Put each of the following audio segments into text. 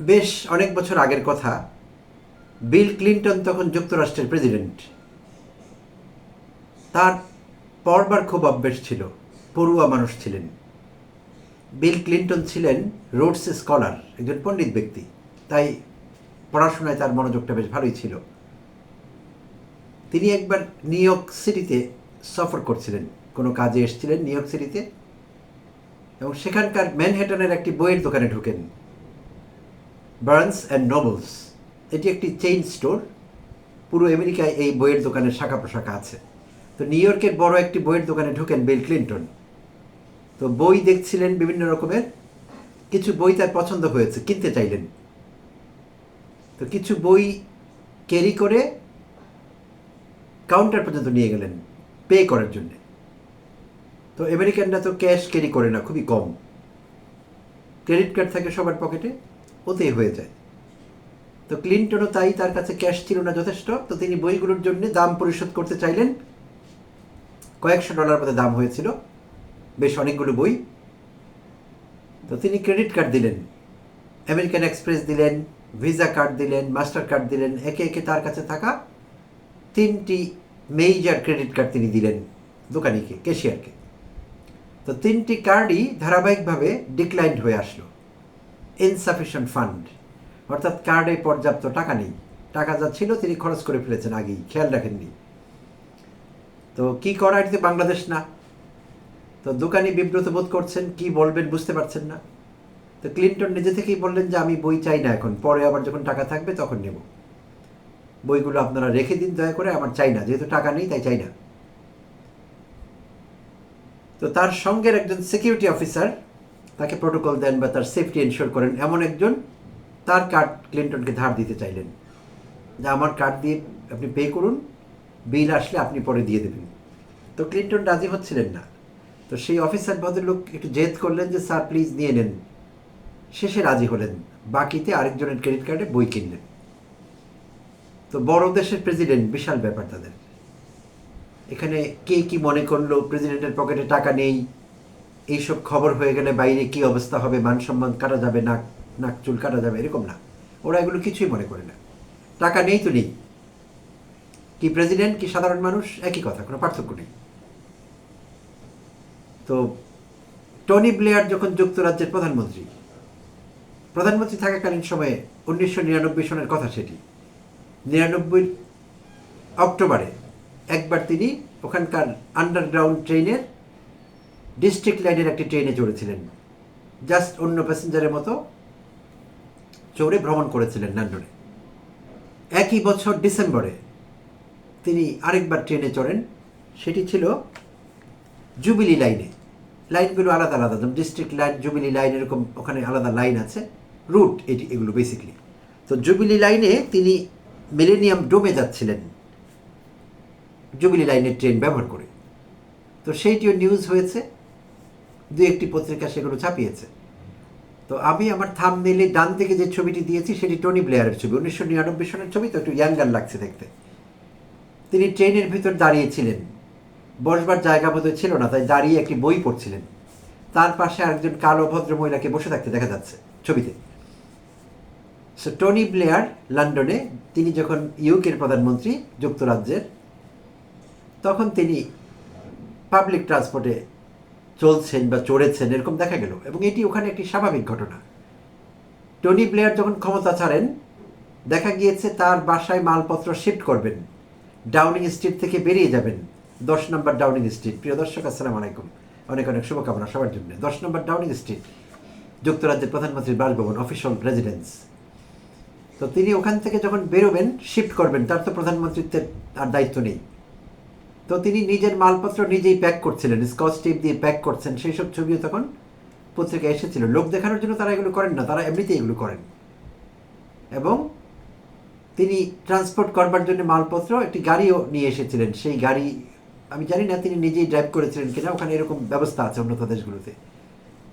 বেশ অনেক বছর আগের কথা, বিল ক্লিন্টন তখন যুক্তরাষ্ট্রের প্রেসিডেন্ট। তার পড়বার খুব অভ্যেস ছিল, পড়ুয়া মানুষ ছিলেন। বিল ক্লিন্টন ছিলেন রোডস স্কলার, একজন পণ্ডিত ব্যক্তি, তাই পড়াশোনায় তার মনোযোগটা বেশ ভালোই ছিল। তিনি একবার নিউ ইয়র্ক সিটিতে সফর করছিলেন, কোনো কাজে এসেছিলেন নিউ ইয়র্ক সিটিতে, এবং সেখানকার ম্যানহেটনের একটি বইয়ের দোকানে ঢুকেন। বার্নস অ্যান্ড নোবেলস এটি একটি চেইন স্টোর পুরো আমেরিকায় এই বইয়ের দোকানের শাখা প্রশাখা আছে। তো নিউ ইয়র্কের বড় একটি বইয়ের দোকানে ঢোকেন বিল ক্লিন্টন তো বই দেখছিলেন বিভিন্ন রকমের, কিছু বই তার পছন্দ হয়েছে, কিনতে চাইলেন। তো কিছু বই ক্যারি করে কাউন্টার পর্যন্ত নিয়ে গেলেন পে করার জন্য। তো আমেরিকানরা তো ক্যাশ ক্যারি করে না, খুবই কম। ক্রেডিট কার্ড থাকে সবার পকেটে ওতেই হয়ে যায়। তো ক্লিন্টনও তাই, তার কাছে ক্যাশ ছিল না যথেষ্ট, তো তিনি বইগুলোর জন্য দাম পরিশোধ করতে চাইলেন। কয়েকশো ডলার মধ্যে দাম হয়েছিল, বেশ অনেকগুলো বই। তো তিনি ক্রেডিট কার্ড দিলেন, আমেরিকান এক্সপ্রেস দিলেন, ভিসা কার্ড দিলেন, মাস্টার কার্ড দিলেন, একে একে তার কাছে থাকা তিনটি মেজর ক্রেডিট কার্ড তিনি দিলেন দোকানিকে, ক্যাশিয়ারকে। তো তিনটি কার্ডই ধারাবাহিকভাবে ডিক্লাইন্ড হয়ে আসলো। ইনসাফিসিয়েন্ট ফান্ড অর্থাৎ কার্ডে পর্যাপ্ত টাকা নেই। টাকা যা ছিল তিনি খরচ করে ফেলেছেন আগেই। খেয়াল রাখেননি। তো কি করা এটিতে বাংলাদেশ না? তো দোকানি বিব্রত বোধ করছেন, কি বলবেন বুঝতে পারছেন না। তো ক্লিন্টন নিজে থেকেই বললেন যে, আমি বই চাই না এখন। পরে আবার যখন টাকা থাকবে তখন নেব। বইগুলো আপনারা রেখে দিন, দয়া করে। আমার চাই না। যেহেতু টাকা নেই, তাই চাই না। তো তার সঙ্গের একজন সিকিউরিটি অফিসার তাকে প্রোটোকল দেন বা তার সেফটি এনশোর করেন, এমন একজন তার কার্ড ক্লিন্টনকে ধার দিতে চাইলেন। যে আমার কার্ড দিয়ে আপনি পে করুন বিল আসলে আপনি পরে দিয়ে দেবেন। তো ক্লিন্টন রাজি হচ্ছিলেন না। তো সেই অফিসার ভদ্রলোক একটু জেদ করলেন যে, স্যার প্লিজ নিয়ে নেন। শেষে রাজি হলেন। বাকিতে আরেকজনের ক্রেডিট কার্ডে বই কিনলেন। তো বড় দেশের প্রেসিডেন্ট বিশাল ব্যাপার তাদের। এখানে কে কি মনে করল? প্রেসিডেন্টের পকেটে টাকা নেই। এইসব খবর হয়ে গেলে বাইরে কি অবস্থা হবে মান সম্মান কাটা যাবে, নাক নাক চুল কাটা যাবে, এরকম না। ওরা এগুলো কিছুই মনে করে না। টাকা নেই তো নেই। কি প্রেসিডেন্ট কি সাধারণ মানুষ, একই কথা, কোনো পার্থক্য নেই। তো টনি ব্লেয়ার যখন যুক্তরাজ্যের প্রধানমন্ত্রী প্রধানমন্ত্রী থাকাকালীন সময়ে উনিশশো নিরানব্বই সনের কথা সেটি। নিরানব্বই অক্টোবরে একবার তিনি ওখানকার আন্ডারগ্রাউন্ড ট্রেনের ডিস্ট্রিক্ট লাইনের একটি ট্রেনে চড়েছিলেন। জাস্ট অন্য প্যাসেঞ্জারের মতো চড়ে ভ্রমণ করেছিলেন লন্ডনে একই বছর ডিসেম্বরে তিনি আরেকবার ট্রেনে চড়েন। সেটি ছিল জুবিলি লাইনে লাইনগুলো আলাদা আলাদা ডিস্ট্রিক্ট লাইন জুবিলি লাইন এরকম ওখানে আলাদা লাইন আছে। রুট এটি, এগুলো বেসিকলি তো জুবিলি লাইনে তিনি মিলেনিয়াম ডোমে যাচ্ছিলেন। জুবিলি লাইনের ট্রেন ব্যবহার করে। তো সেইটিও নিউজ হয়েছে। দু একটি পত্রিকা সেগুলো ছাপিয়েছে। তো আমি আমার থাম নিলে ডান থেকে যে ছবিটি দিয়েছি, সেটি টনি ব্লেয়ারের ছবি। উনিশশো নিরানব্বই সনের ছবি তো একটু ইয়াঙ্গার লাগছে দেখতে। তিনি ট্রেনের ভিতর দাঁড়িয়েছিলেন। বসবার জায়গা বোধহয় ছিল না, তাই দাঁড়িয়ে একটি বই পড়ছিলেন। তার পাশে আরেকজন কালো ভদ্র মহিলাকে বসে থাকতে দেখা যাচ্ছে ছবিতে। সো টনি ব্লেয়ার লন্ডনে তিনি যখন ইউকের প্রধানমন্ত্রী, যুক্তরাজ্যের, তখন তিনি পাবলিক ট্রান্সপোর্টে চলছেন বা চড়েছেন, এরকম দেখা গেল। এবং এটি ওখানে একটি স্বাভাবিক ঘটনা। টনি ব্লেয়ার যখন ক্ষমতা ছাড়েন, দেখা গিয়েছে তার বাসায় মালপত্র শিফট করবেন। ডাউনিং স্ট্রিট থেকে বেরিয়ে যাবেন। দশ নম্বর ডাউনিং স্ট্রিট। প্রিয় দর্শক, আসসালামু আলাইকুম। অনেক অনেক শুভকামনা সবার জন্য। দশ নম্বর ডাউনিং স্ট্রিট, যুক্তরাজ্যের প্রধানমন্ত্রীর বাসভবন, অফিসিয়াল রেজিডেন্স। তো তিনি ওখান থেকে যখন বেরোবেন, শিফট করবেন, তার তো প্রধানমন্ত্রীত্বের আর দায়িত্ব নেই। তো তিনি নিজের মালপত্র নিজেই প্যাক করছিলেন, স্কচ টেপ দিয়ে প্যাক করছেন। সেই সব ছবিও তখন পত্রিকায় এসেছিল। লোক দেখানোর জন্য তারা এগুলো করেন না, তারা এমনিতেই এগুলো করেন। এবং তিনি ট্রান্সপোর্ট করবার জন্য মালপত্র, একটি গাড়িও নিয়ে এসেছিলেন। সেই গাড়ি, আমি জানি না তিনি নিজেই ড্রাইভ করেছিলেন কিনা, ওখানে এরকম ব্যবস্থা আছে উন্নত দেশগুলোতে।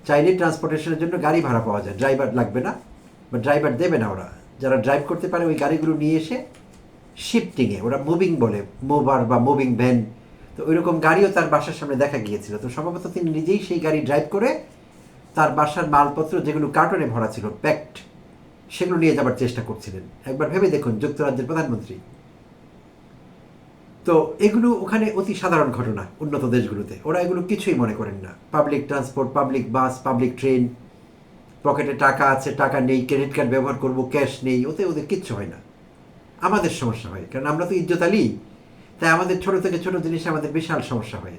চাইলে ট্রান্সপোর্টেশনের জন্য গাড়ি ভাড়া পাওয়া যায়, ড্রাইভার লাগবে না, বা ড্রাইভার দেবে না ওরা। যারা ড্রাইভ করতে পারে ওই গাড়িগুলো নিয়ে এসে শিফটিংয়ে ওরা মুভিং বলে মুভার বা মুভিং ভ্যান তো ওইরকম গাড়িও তার বাসার সামনে দেখা গিয়েছিল। তো সম্ভবত তিনি নিজেই সেই গাড়ি ড্রাইভ করে তার বাসার মালপত্র, যেগুলো কার্টনে ভরা ছিল প্যাকড সেগুলো নিয়ে যাবার চেষ্টা করছিলেন। একবার ভেবে দেখুন, যুক্তরাজ্যের প্রধানমন্ত্রী। তো এগুলো ওখানে অতি সাধারণ ঘটনা, উন্নত দেশগুলোতে। ওরা এগুলো কিছুই মনে করেন না। Public transport public bus public train পকেটে টাকা আছে, টাকা নেই ক্রেডিট কার্ড ব্যবহার করব ক্যাশ নেই, ওতে ওদের কিচ্ছু হয় না। আমাদের সমস্যা হয়, কারণ আমরা তো ইজ্জত আলী। তাই আমাদের ছোট থেকে ছোট জিনিসে আমাদের বিশাল সমস্যা হয়।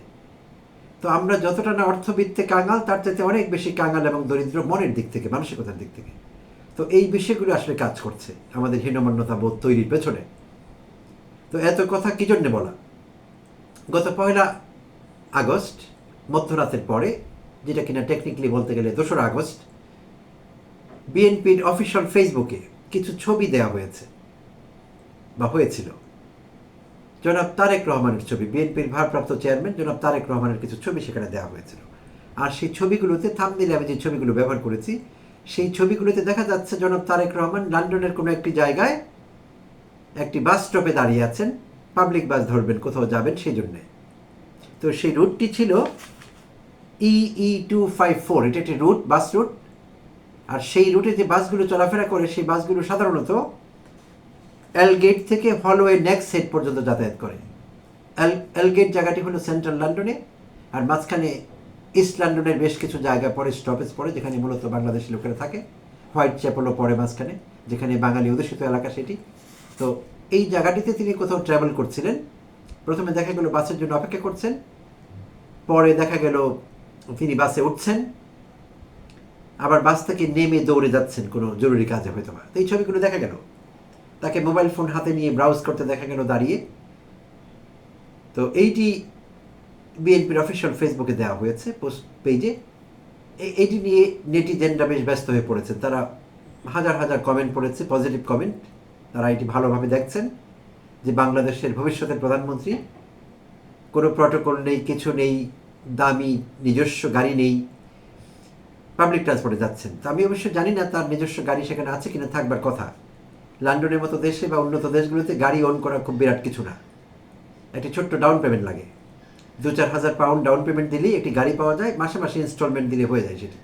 তো আমরা যতটা না অর্থবিত্তে কাঙাল, তার চাইতে অনেক বেশি কাঙাল এবং দরিদ্র মনের দিক থেকে, মানসিকতার দিক থেকে। তো এই বিষয়গুলো আসলে কাজ করছে আমাদের হীনমান্যতা বোধ তৈরির পেছনে। তো এত কথা কি জন্যে বলা? গত পয়লা আগস্ট, মধ্যরাতের পরে, যেটা কিনা টেকনিক্যালি বলতে গেলে দোসরা আগস্ট, বিএনপির অফিসিয়াল ফেসবুকে কিছু ছবি দেওয়া হয়েছে। বা হয়েছিল। জনাব তারেক রহমানের ছবি, বিএনপির ভারপ্রাপ্ত চেয়ারম্যান জনাব তারেক রহমানের কিছু ছবি সেখানে দেওয়া হয়েছিল। আর সেই ছবিগুলোতে থামদিলে আমি যে ছবিগুলো ব্যবহার করেছি, সেই ছবিগুলোতে দেখা যাচ্ছে জনাব তারেক রহমান লন্ডনের কোনো একটি জায়গায় একটি বাস স্টপে দাঁড়িয়ে আছেন পাবলিক বাস ধরবেন, কোথাও যাবেন সেই জন্যে তো সেই রুটটি ছিল ইই টু ফাইভ ফোর এটা একটি রুট বাস রুট আর সেই রুটে যে বাসগুলো চলাফেরা করে, সেই বাসগুলো সাধারণত এলগেট থেকে হলওয়ে নেক্সট সেট পর্যন্ত যাতায়াত করে। এল এলগেট জায়গাটি হলো সেন্ট্রাল লন্ডনে আর মাঝখানে ইস্ট লন্ডনের বেশ কিছু জায়গা পরে স্টপেজ পড়ে, যেখানে মূলত বাংলাদেশি লোকেরা থাকে। হোয়াইট চ্যাপেলও পড়ে মাঝখানে, যেখানে বাঙালি অধ্যুষিত এলাকা সেটি। তো এই জায়গাটিতে তিনি কোথাও ট্রাভেল করছিলেন। প্রথমে দেখা গেল বাসের জন্য অপেক্ষা করছেন। পরে দেখা গেল তিনি বাসে উঠছেন। আবার বাস থেকে নেমে দৌড়ে যাচ্ছেন কোনো জরুরি কাজে হয়তো তো এই ছবিগুলো দেখা গেল। তাকে মোবাইল ফোন হাতে নিয়ে ব্রাউজ করতে দেখা গেল দাঁড়িয়ে। তো এইটি বিএনপির অফিসিয়াল ফেসবুকে দেওয়া হয়েছে পোস্ট পেজে এইটি নিয়ে নেটিজেনরা বেশ ব্যস্ত হয়ে পড়েছে তারা হাজার হাজার কমেন্ট পড়েছে পজিটিভ কমেন্ট তারা এটি ভালোভাবে দেখছেন যে বাংলাদেশের ভবিষ্যতের প্রধানমন্ত্রী। কোনো প্রটোকল নেই, কিছু নেই, দামি নিজস্ব গাড়ি নেই। পাবলিক ট্রান্সপোর্টে যাচ্ছেন। তো আমি অবশ্য জানি না তার নিজস্ব গাড়ি সেখানে আছে কিনা থাকবার কথা। লন্ডনের মতো দেশে বা উন্নত দেশগুলোতে গাড়ি অন করা খুব বিরাট কিছু না। একটি ছোট্ট ডাউন পেমেন্ট লাগে। দু চার হাজার পাউন্ড ডাউন পেমেন্ট দিলেই একটি গাড়ি পাওয়া যায়, মাসে মাসে ইনস্টলমেন্ট দিলে হয়ে যায় সেটি।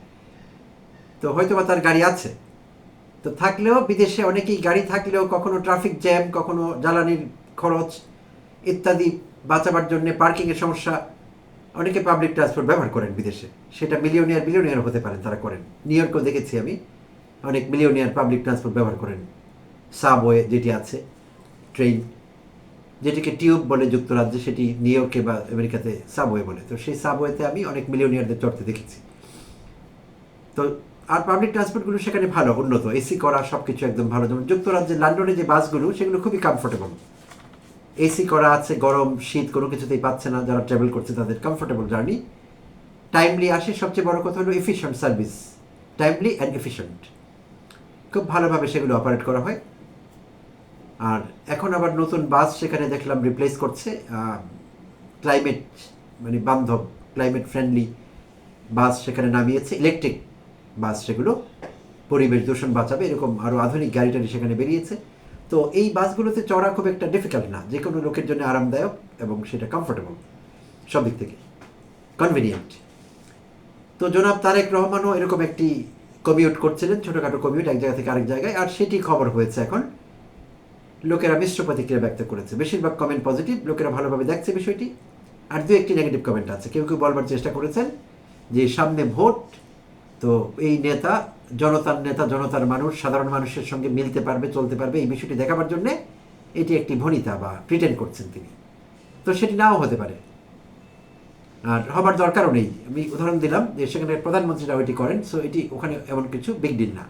তো হয়তো বা তার গাড়ি আছে। তো থাকলেও বিদেশে অনেকেই গাড়ি থাকলেও কখনো ট্রাফিক জ্যাম কখনো জ্বালানির খরচ ইত্যাদি বাঁচাবার জন্য পার্কিংয়ের সমস্যা অনেকে পাবলিক ট্রান্সপোর্ট ব্যবহার করেন বিদেশে। সেটা মিলিয়নিয়ার বিলিয়নিয়ার হতে পারেন তারা করেন। নিউ ইয়র্কেও দেখেছি আমি। অনেক মিলিয়নিয়ার পাবলিক ট্রান্সপোর্ট ব্যবহার করেন। সাবওয়ে যেটি আছে, ট্রেন, যেটিকে টিউব বলে যুক্তরাজ্যে, সেটি নিউ ইয়র্কে বা আমেরিকাতে সাবওয়ে বলে। তো সেই সাবওয়েতে আমি অনেক মিলিয়নিয়ারদের চড়তে দেখেছি। তো আর পাবলিক ট্রান্সপোর্টগুলো সেখানে ভালো, উন্নত। এসি করা সব কিছু একদম ভালো। যেমন যুক্তরাজ্যের লন্ডনে যে বাসগুলো, সেগুলো খুবই কমফোর্টেবল এসি করা আছে, গরম, শীত, কোনো কিছুতেই পাচ্ছে না। যারা ট্রাভেল করছে, তাদের কমফোর্টেবল জার্নি টাইমলি আসে, সবচেয়ে বড় কথা হলো efficient service timely and efficient খুব ভালোভাবে সেগুলো অপারেট করা হয়। আর এখন আবার নতুন বাস সেখানে দেখলাম রিপ্লেস করছে ক্লাইমেট মানে বান্ধব ক্লাইমেট ফ্রেন্ডলি বাস সেখানে নামিয়েছে ইলেকট্রিক বাস সেগুলো, পরিবেশ দূষণ বাঁচাবে, এরকম আরও আধুনিক গাড়ি টাড়ি সেখানে বেরিয়েছে। তো এই বাসগুলোতে চড়া খুব একটা ডিফিকাল্ট না, যে কোনো লোকের জন্য আরামদায়ক এবং সেটা কমফোর্টেবল সব দিক থেকে কনভিনিয়েন্ট তো জনাব তারেক রহমানও এরকম একটি কমিউট করছিলেন, ছোটোখাটো কমিউট এক জায়গা থেকে আরেক জায়গায়, আর সেটি খবর হয়েছে এখন। লোকেরা মিশ্র প্রতিক্রিয়া ব্যক্ত করেছে। বেশিরভাগ কমেন্ট পজিটিভ লোকেরা ভালোভাবে দেখছে বিষয়টি। আর দু একটি নেগেটিভ কমেন্ট আছে। কেউ কেউ বলবার চেষ্টা করেছেন যে সামনে ভোট, তো এই নেতা, জনতার নেতা, জনতার মানুষ, সাধারণ মানুষের সঙ্গে মিলতে পারবে, চলতে পারবে এই বিষয়টি দেখাবার জন্যে এটি একটি ভনিতা বা প্রিটেন্ড করছেন তিনি। তো সেটি নাও হতে পারে। আর হবার দরকারও নেই। আমি উদাহরণ দিলাম যে সেখানে প্রধানমন্ত্রীরা এটি করেন সো এটি ওখানে এমন কিছু বিগ ডিল না।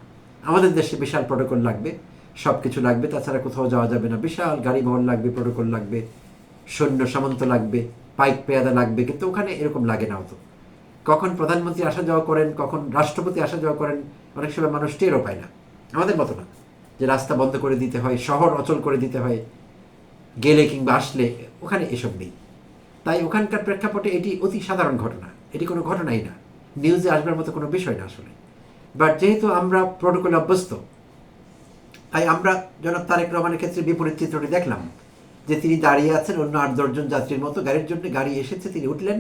আমাদের দেশে বিশাল প্রোটোকল লাগবে। সব কিছু লাগবে, তাছাড়া কোথাও যাওয়া যাবে না। বিশাল গাড়ি বহন লাগবে প্রোটোকল লাগবে, সৈন্য সামন্ত লাগবে, পাইক পেয়াদা লাগবে, কিন্তু ওখানে এরকম লাগে না অত। কখন প্রধানমন্ত্রী আসা যাওয়া করেন, কখন রাষ্ট্রপতি আসা যাওয়া করেন, অনেক সময় মানুষ টেরও পায় না। আমাদের মতো না, যে রাস্তা বন্ধ করে দিতে হয়, শহর অচল করে দিতে হয়, গেলে কিংবা আসলে ওখানে এসব নেই। তাই ওখানকার প্রেক্ষাপটে এটি অতি সাধারণ ঘটনা। এটি কোনো ঘটনাই না। নিউজে আসবার মতো কোনো বিষয় না আসলে। বাট যেহেতু আমরা প্রোটোকলে অভ্যস্ত তাই আমরা জনাব তারেক রহমানের ক্ষেত্রে বিপরীত চিত্রটি দেখলাম, যে তিনি দাঁড়িয়ে আছেন অন্য আট দশজন যাত্রীর মতো গাড়ির জন্য। গাড়ি এসেছে, তিনি উঠলেন,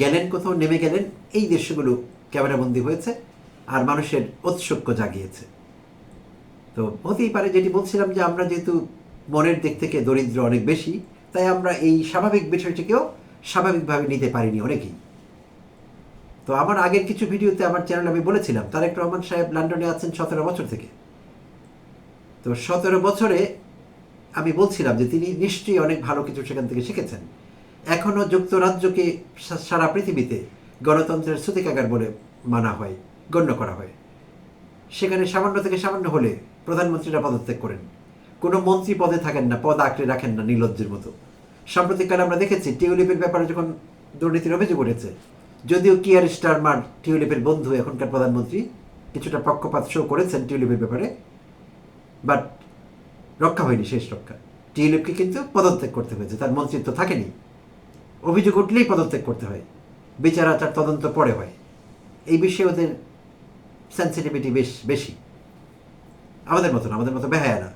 গেলেন কোথাও, নেমে গেলেন, এই দৃশ্যগুলো ক্যামেরাবন্দি হয়েছে আর মানুষের ঔৎসুক্য জাগিয়েছে। তো হতেই পারে যেটি বলছিলাম যে আমরা যেহেতু মনের দিক থেকে দরিদ্র অনেক বেশি, তাই আমরা এই স্বাভাবিক বিষয়টিকেও স্বাভাবিকভাবে নিতে পারিনি অনেকেই। তো আমার আগের কিছু ভিডিওতে আমার চ্যানেল আমি বলেছিলাম, তারেক রহমান সাহেব লন্ডনে আছেন সতেরো বছর থেকে। তো সতেরো বছরে আমি বলছিলাম যে তিনি নিশ্চয়ই অনেক ভালো কিছু সেখান থেকে শিখেছেন। এখনও যুক্তরাজ্যকে সারা পৃথিবীতে গণতন্ত্রের সূতিকাগার বলে মানা হয়, গণ্য করা হয়। সেখানে সামান্য থেকে সামান্য হলে প্রধানমন্ত্রীরা পদত্যাগ করেন। কোনো মন্ত্রী পদে থাকেন না, পদ আঁকড়ে রাখেন না নির্লজ্জের মতো। সাম্প্রতিককালে আমরা দেখেছি টিউলিপের ব্যাপারে যখন দুর্নীতির অভিযোগ উঠেছে, যদিও কিয়ার স্টারমার টিউলিপের বন্ধু এখনকার প্রধানমন্ত্রী, কিছুটা পক্ষপাত শো করেছেন টিউলিপের ব্যাপারে বাট রক্ষা হয়নি শেষ রক্ষা। টিউলিপকে কিন্তু পদত্যাগ করতে হয়েছে, তার মন্ত্রিত্ব থাকেনি। অভিযোগ উঠলেই পদত্যাগ করতে হয়, বিচার আচার তদন্ত পরে হয়। এই বিষয়ে ওদের সেন্সিটিভিটি বেশ বেশি। আমাদের মতো না, আমাদের মতো বেহায়া না।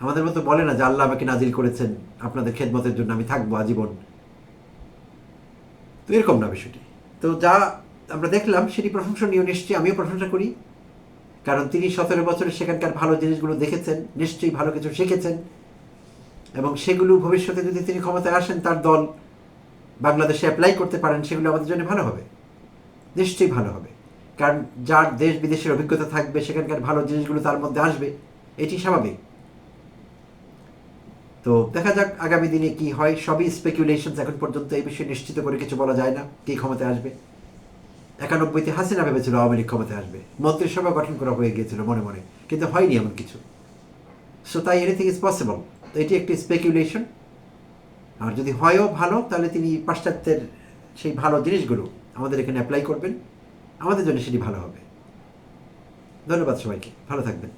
আমাদের মতো বলে না যে আল্লাহ আমাকে নাজিল করেছেন, আপনাদের খেদমতের জন্য আমি থাকব আজীবন। তো এরকম না বিষয়টি। তো যা আমরা দেখলাম, সেটি প্রশংসনীয়, নিশ্চয়ই আমিও প্রশংসা করি। কারণ তিনি সতেরো বছরে সেখানকার ভালো জিনিসগুলো দেখেছেন, নিশ্চয়ই ভালো কিছু শিখেছেন, এবং সেগুলো ভবিষ্যতে যদি তিনি ক্ষমতায় আসেন, তার দল বাংলাদেশে অ্যাপ্লাই করতে পারেন, সেগুলো আমাদের জন্য ভালো হবে। নিশ্চয়ই ভালো হবে। কারণ যার দেশ বিদেশের অভিজ্ঞতা থাকবে, সেখানকার ভালো জিনিসগুলো তার মধ্যে আসবে, এটি স্বাভাবিক। তো দেখা যাক আগামী দিনে কি হয়। সবই স্পেকুলেশন এখন পর্যন্ত, এই বিষয়ে নিশ্চিত করে কিছু বলা যায় না, কে ক্ষমতায় আসবে। একানব্বইতে হাসিনা ভেবেছিল আওয়ামী লীগ ক্ষমতায় আসবে। মন্ত্রিসভা গঠন করা হয়ে গিয়েছিল মনে মনে, কিন্তু হয়নি এমন কিছু। সো তাই এনিথিং ইজ পসিবল তো এটি একটি স্পেকুলেশন আর যদি হয়ও ভালো, তাহলে তিনি পাশ্চাত্যের সেই ভালো জিনিসগুলো আমাদের এখানে অ্যাপ্লাই করবেন। আমাদের জন্য সেটি ভালো হবে। ধন্যবাদ সবাইকে। ভালো থাকবেন।